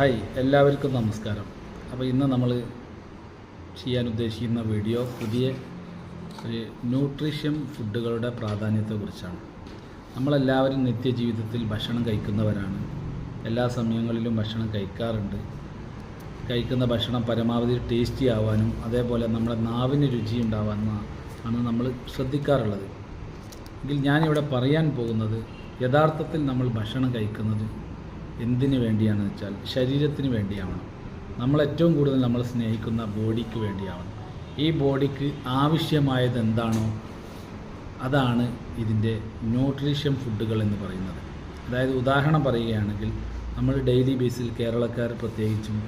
Hi എല്ലാവർക്കും നമസ്കാരം. അപ്പോൾ ഇന്ന് നമ്മൾ ചെയ്യാൻ ഉദ്ദേശിക്കുന്ന വീഡിയോ പുതിയ ഒരു ന്യൂട്രീഷ്യൻ ഫുഡുകളുടെ പ്രാധാന്യത്തെക്കുറിച്ചാണ്. നമ്മളെല്ലാവരും നിത്യജീവിതത്തിൽ ഭക്ഷണം കഴിക്കുന്നവരാണ്. എല്ലാ സമയങ്ങളിലും ഭക്ഷണം കഴിക്കാറുണ്ട്. കഴിക്കുന്ന ഭക്ഷണം പരമാവധി ടേസ്റ്റി ആവാനും അതേപോലെ നമ്മുടെ നാവിന് രുചി ഉണ്ടാവാനും ആണ് നമ്മൾ ശ്രദ്ധിക്കാറുള്ളത്. എങ്കിൽ ഞാനിവിടെ പറയാൻ പോകുന്നത് യഥാർത്ഥത്തിൽ നമ്മൾ ഭക്ഷണം കഴിക്കുന്നത് എന്തിനു വേണ്ടിയാണെന്ന് വെച്ചാൽ ശരീരത്തിന് വേണ്ടിയാവണം. നമ്മൾ ഏറ്റവും കൂടുതൽ നമ്മൾ സ്നേഹിക്കുന്ന ബോഡിക്ക് വേണ്ടിയാവണം. ഈ ബോഡിക്ക് ആവശ്യമായത് എന്താണോ അതാണ് ഇതിന്റെ ന്യൂട്രീഷ്യൻ ഫുഡുകൾ എന്ന് പറയുന്നത്. അതായത് ഉദാഹരണം പറയുകയാണെങ്കിൽ നമ്മൾ ഡെയിലി ബേസിൽ കേരളക്കാർ പ്രത്യേകിച്ചും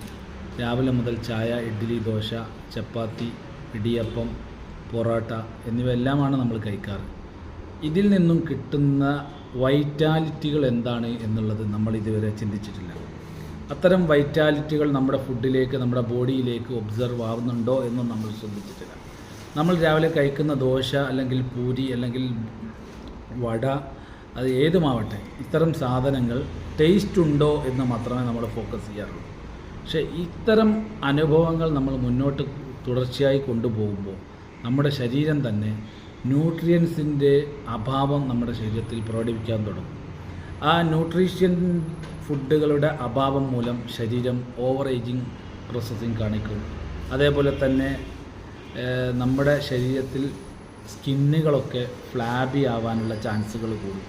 രാവിലെ മുതൽ ചായ ഇഡ്ഡലി ദോശ ചപ്പാത്തി ഇടിയപ്പം പൊറോട്ട എന്നിവയെല്ലാമാണ് നമ്മൾ കഴിക്കാറ്. ഇതിൽ നിന്നും കിട്ടുന്ന വൈറ്റാലിറ്റികൾ എന്താണ് എന്നുള്ളത് നമ്മൾ ഇതുവരെ ചിന്തിച്ചിട്ടില്ല. അത്തരം വൈറ്റാലിറ്റികൾ നമ്മുടെ ഫുഡിലേക്ക് നമ്മുടെ ബോഡിയിലേക്ക് ഒബ്സർവ് ആവുന്നുണ്ടോ എന്നും നമ്മൾ ശ്രദ്ധിച്ചിട്ടില്ല. നമ്മൾ രാവിലെ കഴിക്കുന്ന ദോശ അല്ലെങ്കിൽ പൂരി അല്ലെങ്കിൽ വട അത് ഏതുമാവട്ടെ ഇത്തരം സാധനങ്ങൾ ടേസ്റ്റ് ഉണ്ടോ എന്ന് മാത്രമേ നമ്മൾ ഫോക്കസ് ചെയ്യാറുള്ളൂ. പക്ഷേ ഇത്തരം അനുഭവങ്ങൾ നമ്മൾ മുന്നോട്ട് തുടർച്ചയായി കൊണ്ടുപോകുമ്പോൾ നമ്മുടെ ശരീരം തന്നെ ന്യൂട്രിയൻസിന്റെ അഭാവം നമ്മുടെ ശരീരത്തിൽ പ്രകടിപ്പിക്കാൻ തുടങ്ങും. ആ ന്യൂട്രീഷ്യൻ ഫുഡുകളുടെ അഭാവം മൂലം ശരീരം ഓവർ ഏജിങ് പ്രോസസ്സിങ് കാണിക്കും. അതേപോലെ തന്നെ നമ്മുടെ ശരീരത്തിൽ സ്കിന്നുകളൊക്കെ ഫ്ലാബി ആവാനുള്ള ചാൻസുകൾ കൂടും.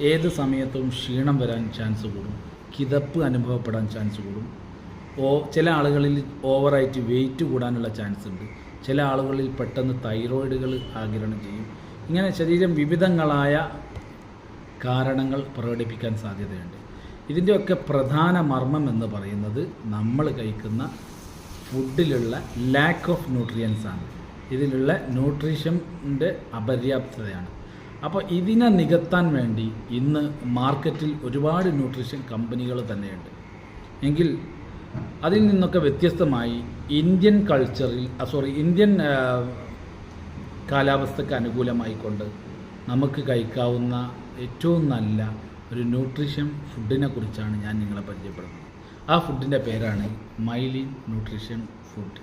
ഏത് സമയത്തും ക്ഷീണം വരാൻ ചാൻസ് കൂടും. കിതപ്പ് അനുഭവപ്പെടാൻ ചാൻസ് കൂടും. ഓ ചില ആളുകളിൽ ഓവറായിട്ട് വെയിറ്റ് കൂടാനുള്ള ചാൻസ് ഉണ്ട് ചില ആളുകളിൽ പെട്ടെന്ന് തൈറോയിഡുകൾ ആഗിരണം ചെയ്യും. ഇങ്ങനെ ശരീരം വിവിധങ്ങളായ കാരണങ്ങൾ പ്രകടിപ്പിക്കാൻ സാധ്യതയുണ്ട്. ഇതിന്റെയൊക്കെ പ്രധാന മർമ്മം എന്ന് പറയുന്നത് നമ്മൾ കഴിക്കുന്ന ഫുഡിലുള്ള ലാക്ക് ഓഫ് ന്യൂട്രിയൻസ് ആണ്. ഇതിലുള്ള ന്യൂട്രീഷന്റെ അപര്യാപ്തതയാണ്. അപ്പോൾ ഇതിനെ നികത്താൻ വേണ്ടി ഇന്ന് മാർക്കറ്റിൽ ഒരുപാട് ന്യൂട്രീഷൻ കമ്പനികൾ തന്നെയുണ്ട്. എങ്കിൽ അതിൽ നിന്നൊക്കെ വ്യത്യസ്തമായി ഇന്ത്യൻ കൾച്ചറിൽ സോറി ഇന്ത്യൻ കാലാവസ്ഥക്ക് അനുകൂലമായിക്കൊണ്ട് നമുക്ക് കഴിക്കാവുന്ന ഏറ്റവും നല്ല ഒരു ന്യൂട്രീഷൻ ഫുഡിനെ കുറിച്ചാണ് ഞാൻ നിങ്ങളെ പരിചയപ്പെടുന്നത്. ആ ഫുഡിന്റെ പേരാണ് മൈലിൻ ന്യൂട്രീഷൻ ഫുഡ്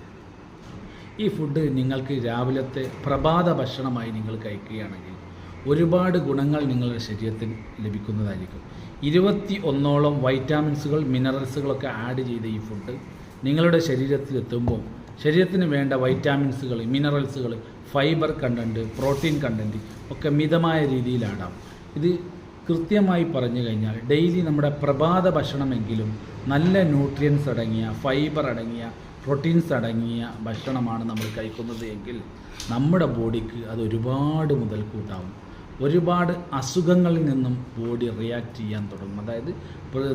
ഈ ഫുഡ് നിങ്ങൾക്ക് രാവിലത്തെ പ്രഭാത ഭക്ഷണമായി നിങ്ങൾ കഴിക്കുകയാണെങ്കിൽ ഒരുപാട് ഗുണങ്ങൾ നിങ്ങളുടെ ശരീരത്തിൽ ലഭിക്കുന്നതായിരിക്കും. ഇരുപത്തി ഒന്നോളം വൈറ്റാമിൻസുകൾ മിനറൽസുകളൊക്കെ ആഡ് ചെയ്ത ഈ ഫുഡ് നിങ്ങളുടെ ശരീരത്തിൽ എത്തുമ്പോൾ ശരീരത്തിന് വേണ്ട വൈറ്റാമിൻസുകൾ മിനറൽസുകൾ ഫൈബർ കണ്ടന്റ് പ്രോട്ടീൻ കണ്ടന്റ് ഒക്കെ മിതമായ രീതിയിലാടാം ഇത് കൃത്യമായി പറഞ്ഞു കഴിഞ്ഞാൽ ഡെയിലി നമ്മുടെ പ്രഭാത ഭക്ഷണമെങ്കിലും നല്ല ന്യൂട്രിയൻസ് അടങ്ങിയ ഫൈബർ അടങ്ങിയ പ്രോട്ടീൻസ് അടങ്ങിയ ഭക്ഷണമാണ് നമ്മൾ കഴിക്കുന്നത് എങ്കിൽ നമ്മുടെ ബോഡിക്ക് അത് ഒരുപാട് മുതൽക്കൂട്ടാവും. ഒരുപാട് അസുഖങ്ങളിൽ നിന്നും ബോഡി റിയാക്ട് ചെയ്യാൻ തുടങ്ങും. അതായത്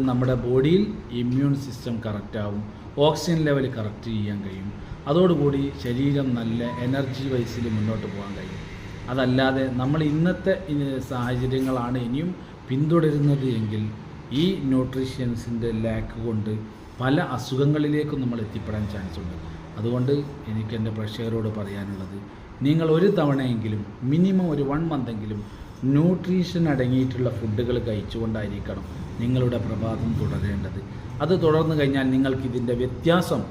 നമ്മുടെ ബോഡിയിൽ ഇമ്മ്യൂൺ സിസ്റ്റം കറക്റ്റാവും ഓക്സിജൻ ലെവൽ കറക്റ്റ് ചെയ്യാൻ കഴിയും. അതോടുകൂടി ശരീരം നല്ല എനർജി വൈസിൽ മുന്നോട്ട് പോകാൻ കഴിയും. അതല്ലാതെ നമ്മൾ ഇന്നത്തെ സാഹചര്യങ്ങളാണ് ഇനിയും പിന്തുടരുന്നത് എങ്കിൽ ഈ ന്യൂട്രീഷ്യൻസിന്റെ ലാക്ക് കൊണ്ട് പല അസുഖങ്ങളിലേക്കും നമ്മൾ എത്തിപ്പെടാൻ ചാൻസ് ഉണ്ട്. അതുകൊണ്ട് എനിക്ക് എന്റെ പ്രേക്ഷകരോട് പറയാനുള്ളത് നിങ്ങൾ ഒരു തവണയെങ്കിലും മിനിമം ഒരു വൺ മന്തെങ്കിലും ന്യൂട്രീഷൻ അടങ്ങിയിട്ടുള്ള ഫുഡുകൾ കഴിച്ചുകൊണ്ടായിരിക്കണം നിങ്ങളുടെ പ്രഭാതം തുടരേണ്ടത്. അത് തുടർന്നു കഴിഞ്ഞാൽ നിങ്ങൾക്ക് ഇതിന്റെ വ്യത്യാസം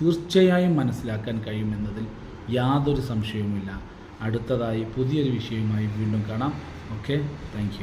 തീർച്ചയായും മനസ്സിലാക്കാൻ കഴിയുമെന്നതിൽ യാതൊരു സംശയവുമില്ല. അടുത്തതായി പുതിയൊരു വിഷയവുമായി വീണ്ടും കാണാം. Okay thank